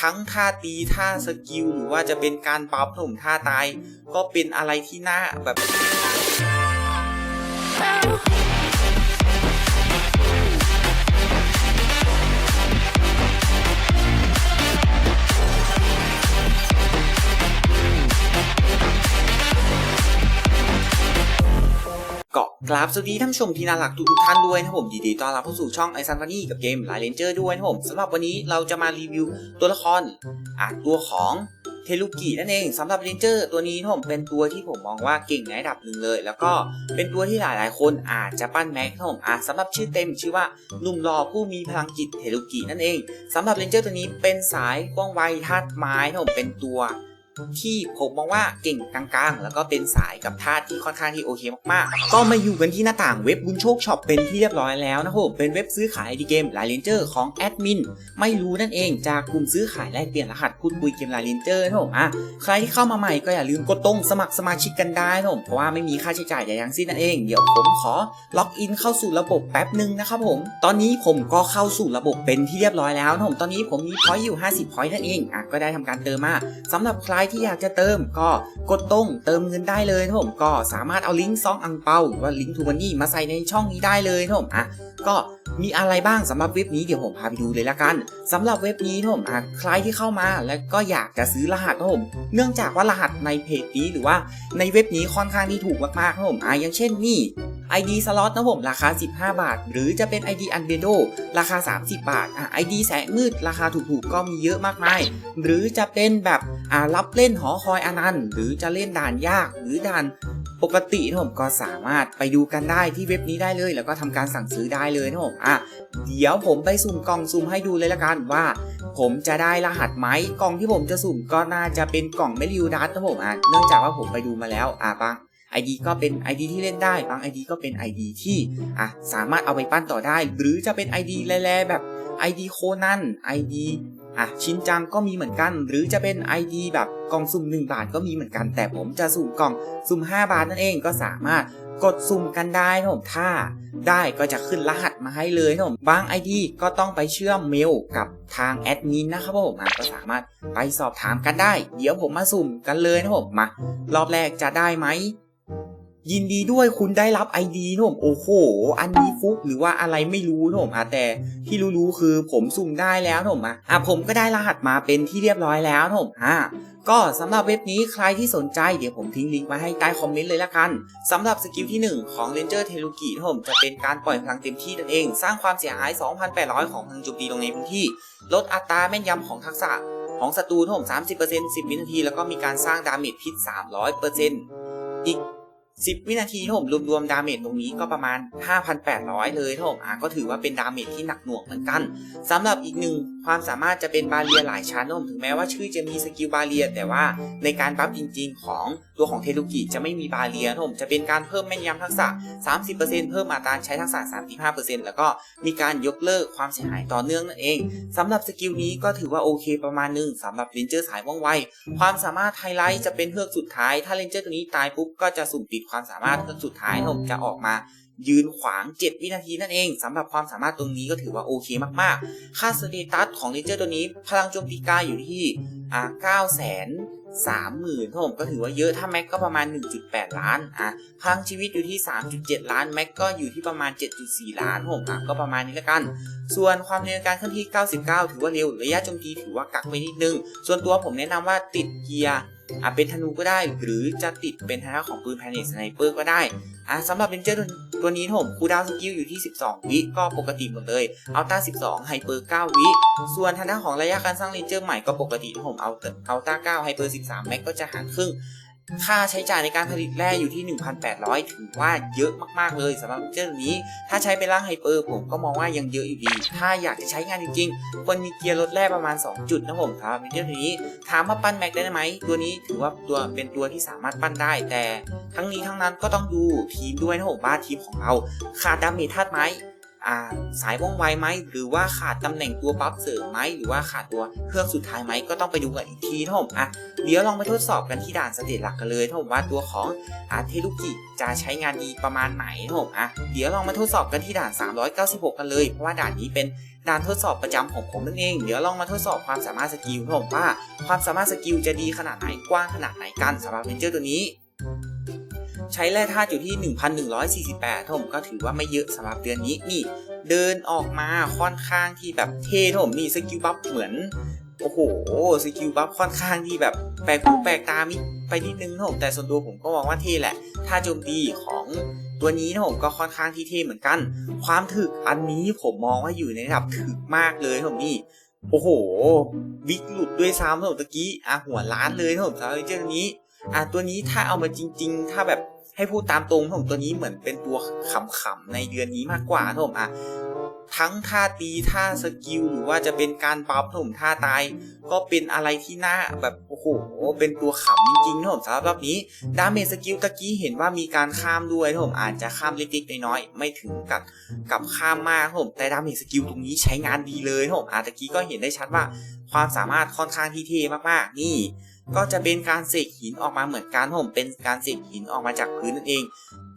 ทั้งท่าตีท่าสกิลหรือว่าจะเป็นการบัฟผมท่าตาย ก็เป็นอะไรที่น่าแบบ เกาะกราบสวัสดีท่านชมที่น่ารักทุกท่านด้วยนะครับผมยินดีต้อนรับเข้าสู่ช่องไอซันฟานี่กับเกมไลเลนเจอร์ด้วยนะครับผมสำหรับวันนี้เราจะมารีวิวตัวละครอะตัวของเทลุกินั่นเองสำหรับเรนเจอร์ตัวนี้นะครับผมเป็นตัวที่ผมมองว่าเก่งในระดับหนึ่งเลย แล้วก็เป็นตัวที่หลายๆ คนอาจจะปั้นแม็กครับผมอะสำหรับชื่อเต็มชื่อว่าหนุ่มหล่อผู้มีพลังจิตเทลุกินั่นเองสำหรับเรนเจอร์ตัวนี้เป็นสายว่องไวธาตุไม้ครับผมเป็นตัว ที่ผมมองว่าเก่งกลางๆ แล้วก็เป็นสายกับธาที่ค่อนข้างที่โอเคมากๆ ก็มาอยู่กันที่หน้าต่างเว็บบุญโชคช็อปเป็นที่เรียบร้อยแล้วนะครับผมเป็นเว็บซื้อขายดีเกมลายเลนเจอร์ของแอดมินไม่รู้นั่นเองจากกลุ่มซื้อขายแลกเปลี่ยนรหัสพูดคุยเกมลายเลนเจอร์นะครับผมอะใครที่เข้ามาใหม่ก็อย่าลืมกดตรงสมัครสมาชิกกันได้นะครับผมเพราะว่าไม่มีค่าใช้จ่ายใดทั้งสิ้นนั่นเอง เดี๋ยวผมขอล็อกอินเข้าสู่ระบบแป๊บหนึ่งนะครับผมตอนนี้ผมก็เข้าสู่ระบบเป็นที่เรียบร้อยแล้วนะครับผมตอนนี้ผมมีพอยต์อยู่ 50พอยต์นั่นเองอะก็ได้ทำการเติมมาสำหรับใครที่อยากจะเติมก็กดตรงเติมเงินได้เลยนะผมก็สามารถเอาลิงก์ซองอังเปาหรือว่าลิงก์ทูมันนี่มาใส่ในช่องนี้ได้เลยนะผมอะก็มีอะไรบ้างสำหรับเว็บนี้เดี๋ยวผมพาไปดูเลยละกันสำหรับเว็บนี้นะผมอะใครที่เข้ามาแล้วก็อยากจะซื้อรหัสนะผมเนื่องจากว่ารหัสในเพจนี้หรือว่าในเว็บนี้ค่อนข้างที่ถูกมากๆนะผมอะอย่างเช่นนี่ ID สล็อตนะผมราคา 15 บาท หรือจะเป็น ID อันเบโดราคา 30 บาทอะ ID แสงมืดราคาถูกๆก็มีเยอะมากมาย หรือจะเป็นแบบอ่ารับเล่นหอคอยอนันต์หรือจะเล่นด่านยากหรือด่านปกตินะผมก็สามารถไปดูกันได้ที่เว็บนี้ได้เลย แล้วก็ทำการสั่งซื้อได้เลยนะผมอะเดี๋ยวผมไปสุ่มกล่องสุ่มให้ดูเลยละกันว่า ผมจะได้รหัสไหมกล่องที่ผมจะสุ่มก็น่าจะเป็นกล่องไม่ริวดัสนะผมอะเนื่องจากว่าผมไปดูมาแล้วอะบาง ID ก็เป็น ID ที่เล่นได้บาง ID ก็เป็น ID ที่อะสามารถเอาไปปั้นต่อได้ หรือจะเป็น ID แร่แบบ ID โคนัน ID อะชินจังก็มีเหมือนกัน หรือจะเป็น ID แบบกล่องสุ่ม 1 บาทก็มีเหมือนกัน แต่ผมจะสุ่มกล่องสุ่ม 5 บาทนั่นเองก็สามารถกดสุ่มกันได้นะผมถ้าได้ก็จะขึ้นรหัสมาให้เลยนะผมบาง ID ก็ต้องไปเชื่อมเมลกับทางแอดมินนะครับผมอะก็สามารถไปสอบถามกันได้ เดี๋ยวผมมาสุ่มกันเลยนะผมมารอบแรกจะได้ไหม ยินดีด้วยคุณได้รับ ID นะผมโอ้โห อันนี้ฟุกหรือว่าอะไรไม่รู้นะผมอะแต่ที่รู้ๆคือผมสุ่มได้แล้วนะผมอะอะผมก็ได้รหัสมาเป็นที่เรียบร้อยแล้วนะผมอะก็สำหรับเว็บนี้ใครที่สนใจเดี๋ยวผมทิ้งลิงก์ไว้ให้ใต้คอมเมนต์เลยละกันสำหรับสกิลที่ 1 ของ Ranger t e l u g i นะผมจะเป็นการปล่อยพลังเต็มที่นั่นเอง สร้างความเสียหาย 2,800 ของพลังโจมตีลงในพื้นที่ ลดอัตราแม่นยำของทักษะของศัตรูนะผม30% 10 วินาที แล้วก็มีการสร้างดาเมจพิษ 300%อีก 10 วินาทีที่ผมรวมๆดาเมจตรงนี้ก็ประมาณ 5,800 เลยที่ผมอะก็ถือว่าเป็นดาเมจที่หนักหน่วงเหมือนกันสำหรับอีกหนึ่งความสามารถจะเป็นบาเรียหลายชั้นนะผมถึงแม้ว่าชื่อจะมีสกิลบาเรียแต่ว่าในการบัฟจริง ๆ ของ ตัวของเทลุกิจะไม่มีบาเรียนะผมจะเป็นการเพิ่มแม่นยำทักษะ 30%เพิ่มอัตราใช้ทักษะ 35%แล้วก็มีการยกเลิกความเสียหายต่อเนื่องนั่นเองสำหรับสกิลนี้ก็ถือว่าโอเคประมาณหนึงสำหรับเรนเจอร์สายว่องไว ความสามารถไฮไลท์จะเป็นเฮือกสุดท้าย ถ้าเรนเจอร์ตัวนี้ตายปุ๊บก็จะสุ่มติดความสามารถเฮือกสุดท้ายผมจะออกมายืนขวาง 7 วินาทีนั่นเองสำหรับความสามารถตรงนี้ก็ถือว่าโอเคมาก ๆ ค่าสเตตัสของเรนเจอร์ตัวนี้ พลังโจมตีกายอยู่ที่ อ่า9แสนสามหมื่นผมก็ถือว่าเยอะถ้าแม็กก็ประมาณ 1.8 ล้านอะพลังชีวิตอยู่ที่ 3.7 ล้านแม็กก็อยู่ที่ประมาณ 7.4 ล้านผมอะก็ประมาณนี้ละกัน ส่วนความเร็วการเคลื่อนที่ 99 ถือว่าเร็วระยะโจมตีถือว่ากักไปนิดนึง ส่วนตัวผมแนะนำว่าติดเกียร์ อาจเป็นธนูก็ได้หรือจะติดเป็นทางด้านของปืนแพนิสไนเปอร์ก็ได้อะสำหรับเรนเจอร์ตัวนี้ผมคูดาวสกิลอยู่ที่ 12 วิก็ปกติหมดเลยอัลต้า 12 ไฮเปอร์ 9 วิ ส่วนทางด้านของระยะการสร้างเรนเจอร์ใหม่ก็ปกติผมเอาเอาต้า 9 ไฮเปอร์ 13 แม็กก็จะหารครึ่ง ค่าใช้จ่ายในการผลิตแร่อยู่ที่ 1,800 ถือว่าเยอะมากๆเลยสำหรับเจ้าตัวนี้ ถ้าใช้เป็นร่างไฮเปอร์ผมก็มองว่ายังเยอะอยู่ดี ถ้าอยากจะใช้งานจริงๆควรมีเกียร์ลดแร่ประมาณ 2 จุดนะผมครับเจ้าตัวนี้ ถามว่าปั้นแม็กได้ไหม ตัวนี้ถือว่าตัวเป็นตัวที่สามารถปั้นได้แต่ ทั้งนี้ทั้งนั้นก็ต้องดูทีมด้วยนะผมว่าทีมของเราขาดดาเมจธาตุไม้ สายว่องไวไหมหรือว่าขาดตำแหน่งตัวบัฟเสริมไหมหรือว่าขาดตัวเครื่องสุดท้ายไหมก็ต้องไปดูกันอีกทีนะผมอะเดี๋ยวลองไปทดสอบกันที่ด่านสเตจหลักกันเลยถ้าผมว่าตัวของอาเทลุกิจะใช้งานดีประมาณไหนนะผมอะเดี๋ยวลองมาทดสอบกันที่ด่าน 396 กันเลยเพราะว่าด่านนี้เป็นด่านทดสอบประจำของผมนั่นเอง เดี๋ยวลองมาทดสอบความสามารถสกิลครับผมว่า ความสามารถสกิลจะดีขนาดไหนกว้างขนาดไหนกันสำหรับเรนเจอร์ตัวนี้ ใช้แร่ธาตุอยู่ที่ 1,148ครับผมก็ถือว่าไม่เยอะสำหรับเดือนนี้นี่ เดินออกมาค่อนข้างที่แบบเท่ครับผมนี่สกิลบัฟเหมือนโอ้โหสกิลบัฟค่อนข้างที่แบบแปลกหูแปลกตามิไปนิดนึงนะผมแต่ส่วนตัวผมก็มองว่าเท่แหละ ถ้าโจมตีของตัวนี้นะผมก็ค่อนข้างที่เท่เหมือนกัน ความถึกอันนี้ผมมองว่าอยู่ในระดับถึกมากเลยนผมนี่โอ้โหวิกหลุดด้วยซ้ำนผมตะกี้อะหัวล้านเลยนผมสำหรับเจ้าตัวนี้อะตัวนี้ถ้าเอามาจริง ๆ ถ้าแบบ ให้พูดตามตรงนผมตัวนี้เหมือนเป็นตัวขำๆในเดือนนี้มากกว่านผมอะทั้งท่าตีท่าสกิลหรือว่าจะเป็นการบัฟผมท่าตาย ก็เป็นอะไรที่น่าแบบโอ้โหเป็นตัวขำจริงๆนะผมสำหรับรอบนี้ดาเมจสกิลตะกี้เห็นว่ามีการข้ามด้วยนะผมอาจจะข้ามเล็กๆน้อยๆไม่ถึงกับกับข้ามมากนะผมแต่ดาเมจสกิลตรงนี้ใช้งานดีเลยนะผมอาตะกี้ก็เห็นได้ชัดว่า ความสามารถค่อนข้างที่เท่มากๆนี่ ก็จะเป็นการเสกหินออกมาเหมือนกันนะผมเป็นการเสกหินออกมาจากพื้นนั่นเอง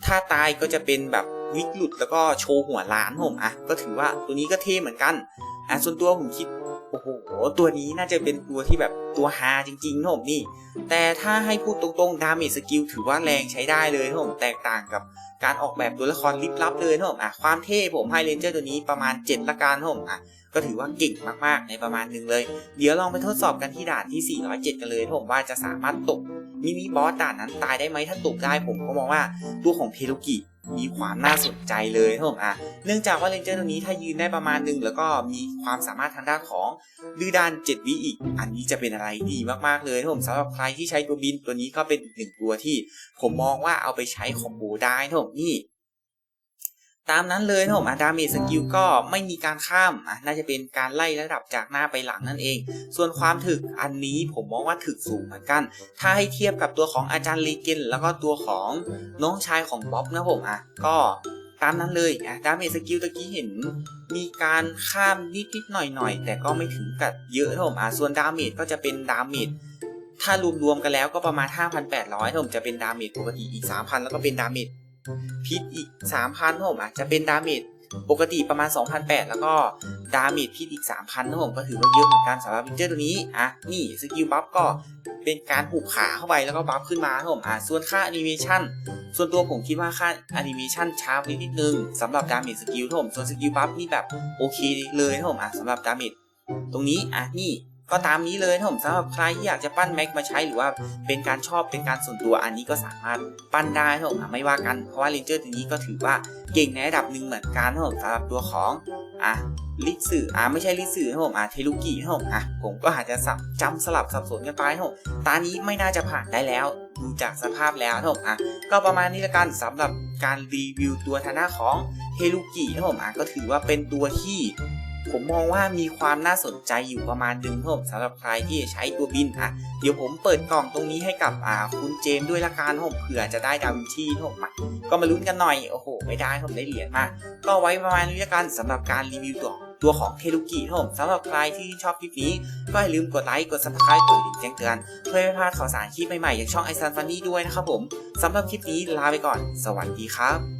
ถ้าตายก็จะเป็นแบบวิกหลุดแล้วก็โชว์หัวล้านผมอะก็ถือว่าตัวนี้ก็เท่เหมือนกันอะส่วนตัวผมคิด โอ้โห ตัวนี้น่าจะเป็นตัวที่แบบตัวฮาจริงๆนะผมนี่ แต่ถ้าให้พูดตรงๆ ดาเมจสกิลถือว่าแรงใช้ได้เลยนะผมแตกต่างกับการออกแบบตัวละครลิบลับเลยนะผมอะความเท่ผมให้เรนเจอร์ตัวนี้ประมาณ 7 ละกันนะผมอะก็ถือว่าเก่งมากๆ ในประมาณหนึ่งเลย เดี๋ยวลองไปทดสอบกันที่ด่านที่ 407 กันเลยนะผมว่าจะสามารถตกมินิบอสด่านนั้นตายได้ไหมถ้าตกได้ผมก็มองว่าตัวของเทโลกิ มีความน่าสนใจเลยนะผมอะเนื่องจากว่าเรนเจอร์ตัวนี้ถ้ายืนได้ประมาณหนึ่งแล้วก็มีความสามารถทางด้านของดื้อด้าน 7 วิอีก อันนี้จะเป็นอะไรดีมากๆเลยนะผมสำหรับใครที่ใช้ตัวบินตัวนี้ก็เป็นอีกหนึ่งตัวที่ ผมมองว่าเอาไปใช้คอมโบได้นะผมนี่ ตามนั้นเลยนะผมอะดาเมจสกิลก็ไม่มีการข้ามอะน่าจะเป็นการไล่ระดับจากหน้าไปหลังนั่นเอง ส่วนความถึกอันนี้ผมมองว่าถึกสูงเหมือนกัน ถ้าให้เทียบกับตัวของอาจารย์ลีเกนแล้วก็ตัวของน้องชายของบ๊อบนะผมอะก็ตามนั้นเลยอะดาเมจสกิลตะกี้เห็นมีการข้ามนิดๆหน่อยๆ แต่ก็ไม่ถึงกับเยอะนะผมอะส่วนดาเมจก็จะเป็นดาเมจถ้ารวมๆกันแล้วก็ประมาณ 5,800นะผมจะเป็นดาเมจปกติอีก 3,000 แล้วก็เป็นดาเมจ พิษอีก 3,000นะผมอะจะเป็นดาเมจปกติประมาณ 2,800 แล้วก็ดาเมจพิษอีก 3,000นะผมก็ถือว่าเยอะเหมือนกันสำหรับวินเจอร์ตัวนี้ อะ นี่สกิลบัฟก็เป็นการผูกขาเข้าไปแล้วก็บัฟขึ้นมานะผม อะ ส่วนค่าแอนิเมชันส่วนตัวผมคิดว่าค่าแอนิเมชันช้าไปนิดนึงสำหรับดาเมจสกิลนะผม ส่วนสกิลบัฟนี่แบบโอเคเลยนะผม อะสำหรับดาเมจตรงนี้ อะ นี่ ก็ตามนี้เลยนะผมสำหรับใครที่อยากจะปั้นแม็กมาใช้หรือว่าเป็นการชอบเป็นการส่วนตัวอันนี้ก็สามารถปั้นได้นะผมอะไม่ว่ากันเพราะว่าเรนเจอร์ตัวนี้ก็ถือว่าเก่งในระดับหนึ่งเหมือนกันนะผมสำหรับตัวของอะลิสึอะไม่ใช่ลิสึนะผมอะเทลุกินะผมอะผมก็อาจจะสับจำสลับสับสนกันไปนะผมตานี้ไม่น่าจะผ่านได้แล้วดูจากสภาพแล้วนะผมอะก็ประมาณนี้ละกันสำหรับการรีวิวตัวทานาของเทลุกินะผมอะก็ถือว่าเป็นตัวที่ ผมมองว่ามีความน่าสนใจอยู่ประมาณหนึงครับผมสำหรับใครที่จะใช้ตัวบินอะเดี๋ยวผมเปิดกล่องตรงนี้ให้กับอ่าคุณเจมส์ด้วยละกันผมเผื่อจะได้ดาวินชีผมอะก็มาลุ้นกันหน่อยโอ้โหไม่ได้ผมได้เหรียญมาก็ไว้ประมาณนี้ละกันสำหรับการรีวิวตัวตัวของเทลุกิครับผมสำหรับใครที่ชอบคลิปนี้ ก็อย่าลืมกดไลค์กด subscribe กดกระดิ่งแจ้งเตือนเพื่อไม่พลาดข่าวสารคลิปใหม่ๆอย่างช่องไอซันฟันนี่ด้วยนะครับผมสำหรับคลิปนี้ลาไปก่อน สวัสดีครับ